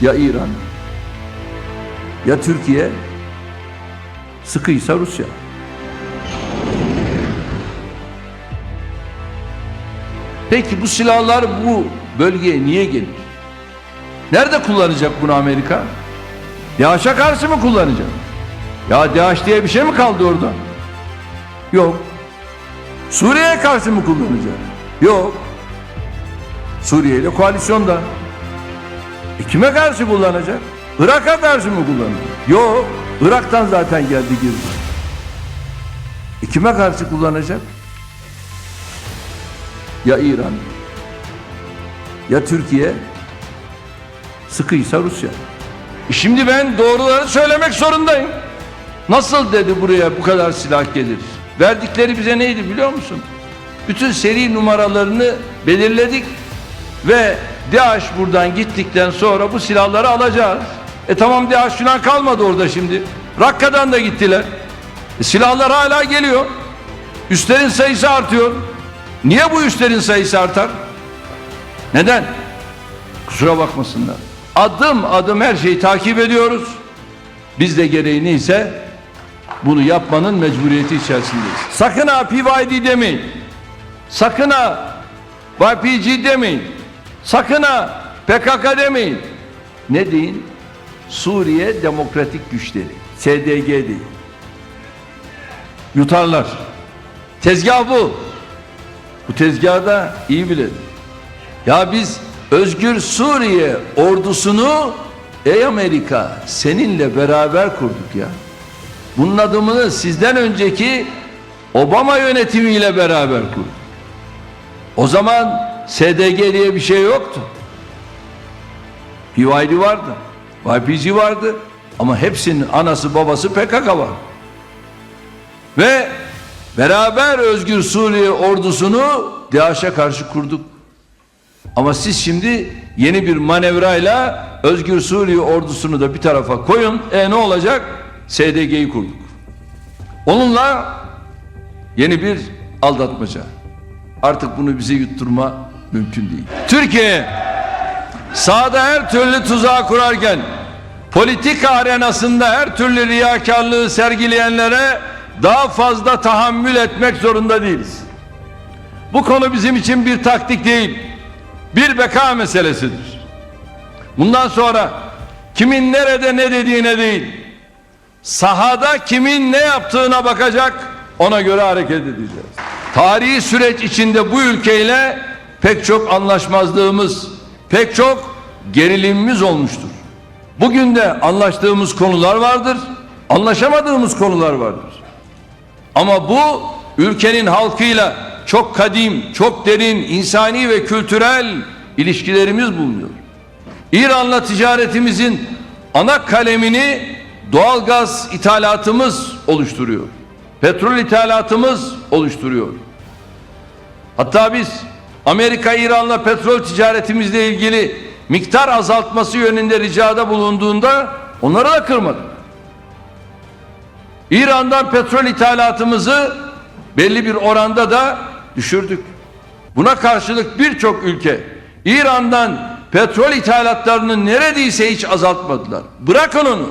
ya İran ya Türkiye sıkıysa Rusya. Peki bu silahlar bu bölgeye niye gelir? Nerede kullanacak bunu Amerika? DAEŞ'e karşı mı kullanacak? Ya DAEŞ diye bir şey mi kaldı orada? Yok. Suriye'ye karşı mı kullanacak? Yok. Suriye ile koalisyonda. E kime karşı kullanacak? Irak'a karşı mı kullanacak? Yok. Irak'tan zaten geldi girdi. E kime karşı kullanacak? Ya İran ya Türkiye sıkıysa Rusya. E Şimdi ben doğruları söylemek zorundayım. Nasıl dedi buraya bu kadar silah gelir? Verdikleri bize neydi biliyor musun? Bütün seri numaralarını belirledik ve DAEŞ buradan gittikten sonra bu silahları alacağız. E tamam DAEŞ falan kalmadı orada şimdi. Rakka'dan da gittiler. E silahlar hala geliyor. Üstlerin sayısı artıyor. Niye bu üstlerin sayısı artar? Neden? Kusura bakmasınlar. Adım adım her şeyi takip ediyoruz. Biz de gereği neyse bunu yapmanın mecburiyeti içerisindeyiz. Sakın ha PYD demeyin. Sakın ha YPG demeyin. Sakın ha PKK demeyin. Ne deyin? Suriye Demokratik Güçleri. SDG deyin. Yutarlar. Tezgah bu. Bu tezgahı da iyi bilin. Ya biz Özgür Suriye ordusunu ey Amerika seninle beraber kurduk ya. Bunun adımını sizden önceki Obama yönetimiyle beraber kurduk. O zaman SDG diye bir şey yoktu. PYD vardı. YPG vardı. Ama hepsinin anası babası PKK var. Ve beraber Özgür Suriye ordusunu DAEŞ'e karşı kurduk. Ama siz şimdi yeni bir manevrayla Özgür Suriye ordusunu da bir tarafa koyun. E ne olacak? SDG'yi kurduk. Onunla yeni bir aldatmaca. Artık bunu bize yutturma mümkün değil. Türkiye sahada her türlü tuzağı kurarken politika arenasında her türlü riyakarlığı sergileyenlere daha fazla tahammül etmek zorunda değiliz. Bu konu bizim için bir taktik değil, bir beka meselesidir. Bundan sonra kimin nerede ne dediğine değil, sahada kimin ne yaptığına bakacak, ona göre hareket edeceğiz. Tarihi süreç içinde bu ülkeyle pek çok anlaşmazlığımız, pek çok gerilimimiz olmuştur. Bugün de anlaştığımız konular vardır, anlaşamadığımız konular vardır. Ama bu ülkenin halkıyla çok kadim, çok derin insani ve kültürel ilişkilerimiz bulunuyor. İran'la ticaretimizin ana kalemini doğalgaz ithalatımız oluşturuyor. Petrol ithalatımız oluşturuyor. Hatta biz Amerika İran'la petrol ticaretimizle ilgili miktar azaltması yönünde ricada bulunduğunda onları da kırmadık. İran'dan petrol ithalatımızı belli bir oranda da düşürdük. Buna karşılık birçok ülke İran'dan petrol ithalatlarını neredeyse hiç azaltmadılar. Bırakın onu.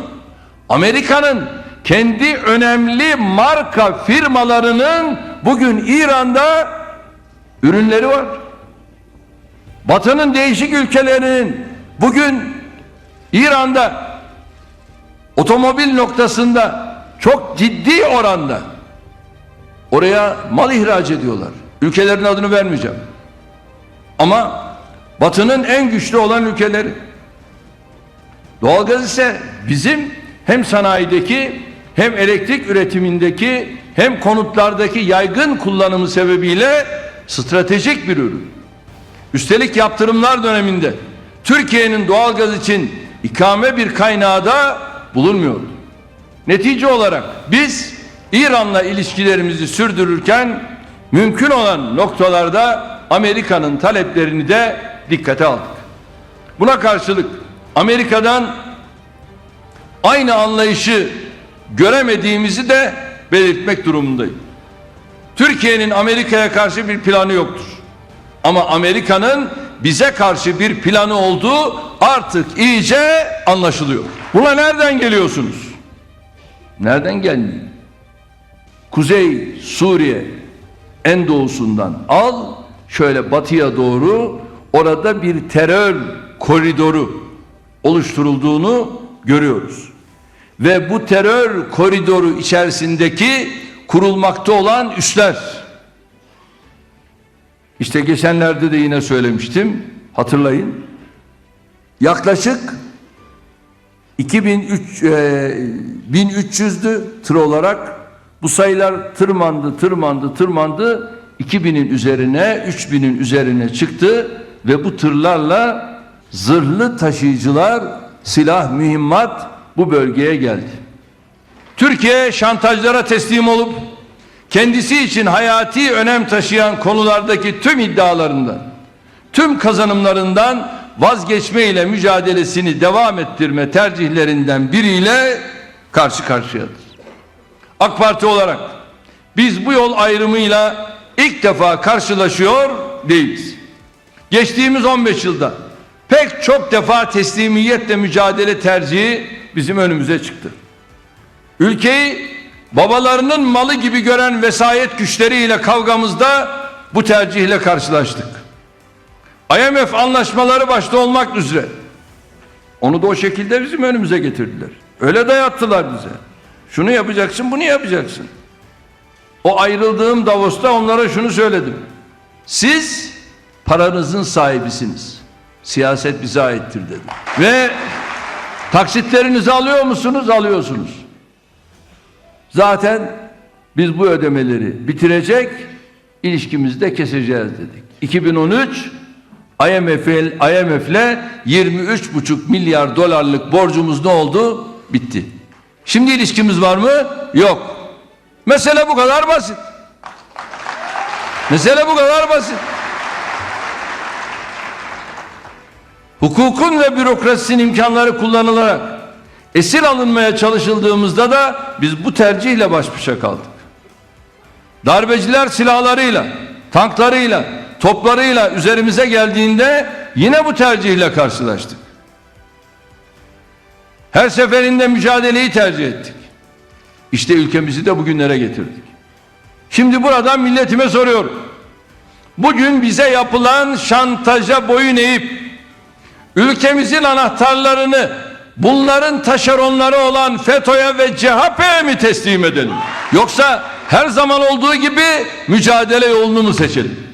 Amerika'nın kendi önemli marka firmalarının bugün İran'da ürünleri var. Batı'nın değişik ülkelerinin bugün İran'da otomobil noktasında çok ciddi oranda oraya mal ihraç ediyorlar. Ülkelerin adını vermeyeceğim. Ama Batı'nın en güçlü olan ülkeleri. Doğalgaz ise bizim hem sanayideki hem elektrik üretimindeki hem konutlardaki yaygın kullanımı sebebiyle stratejik bir ürün. Üstelik yaptırımlar döneminde Türkiye'nin doğalgaz için ikame bir kaynağı da bulunmuyordu. Netice olarak biz İran'la ilişkilerimizi sürdürürken mümkün olan noktalarda Amerika'nın taleplerini de dikkate aldık. Buna karşılık Amerika'dan aynı anlayışı göremediğimizi de belirtmek durumundayım. Türkiye'nin Amerika'ya karşı bir planı yoktur. Ama Amerika'nın bize karşı bir planı olduğu artık iyice anlaşılıyor. Buna nereden geliyorsunuz? Nereden gelmiyor? Kuzey Suriye en doğusundan al şöyle batıya doğru orada bir terör koridoru oluşturulduğunu görüyoruz. Ve bu terör koridoru içerisindeki kurulmakta olan üsler. İşte geçenlerde de yine söylemiştim hatırlayın. Yaklaşık 2003 e, 1300'dü tır olarak. Bu sayılar tırmandı tırmandı tırmandı. 2000'in üzerine 3000'in üzerine çıktı ve bu tırlarla zırhlı taşıyıcılar silah mühimmat bu bölgeye geldi. Türkiye şantajlara teslim olup kendisi için hayati önem taşıyan konulardaki tüm iddialarından, tüm kazanımlarından vazgeçme ile mücadelesini devam ettirme tercihlerinden biriyle karşı karşıyadır. AK Parti olarak biz bu yol ayrımıyla ilk defa karşılaşıyor değiliz. Geçtiğimiz 15 yılda pek çok defa teslimiyetle mücadele tercihi bizim önümüze çıktı. Ülkeyi babalarının malı gibi gören vesayet güçleriyle kavgamızda bu tercihle karşılaştık. IMF anlaşmaları başta olmak üzere onu da o şekilde bizim önümüze getirdiler. Öyle dayattılar bize. Şunu yapacaksın, bunu yapacaksın. O ayrıldığım Davos'ta onlara şunu söyledim. Siz paranızın sahibisiniz. Siyaset bize aittir dedim. Ve taksitlerinizi alıyor musunuz? Alıyorsunuz. Zaten biz bu ödemeleri bitirecek, ilişkimizi de keseceğiz dedik. 2013 IMF IMF'le 23,5 milyar dolarlık borcumuz ne oldu? Bitti. Şimdi ilişkimiz var mı? Yok. Mesele bu kadar basit. Mesele bu kadar basit. Hukukun ve bürokrasinin imkanları kullanılarak esir alınmaya çalışıldığımızda da biz bu tercihle baş başa kaldık. Darbeciler silahlarıyla, tanklarıyla, toplarıyla üzerimize geldiğinde yine bu tercihle karşılaştık. Her seferinde mücadeleyi tercih ettik. İşte ülkemizi de bugünlere getirdik. Şimdi buradan milletime soruyorum. Bugün bize yapılan şantaja boyun eğip ülkemizin anahtarlarını bunların taşeronları olan FETÖ'ye ve CHP'ye mi teslim edelim? Yoksa her zaman olduğu gibi mücadele yolunu mu seçelim?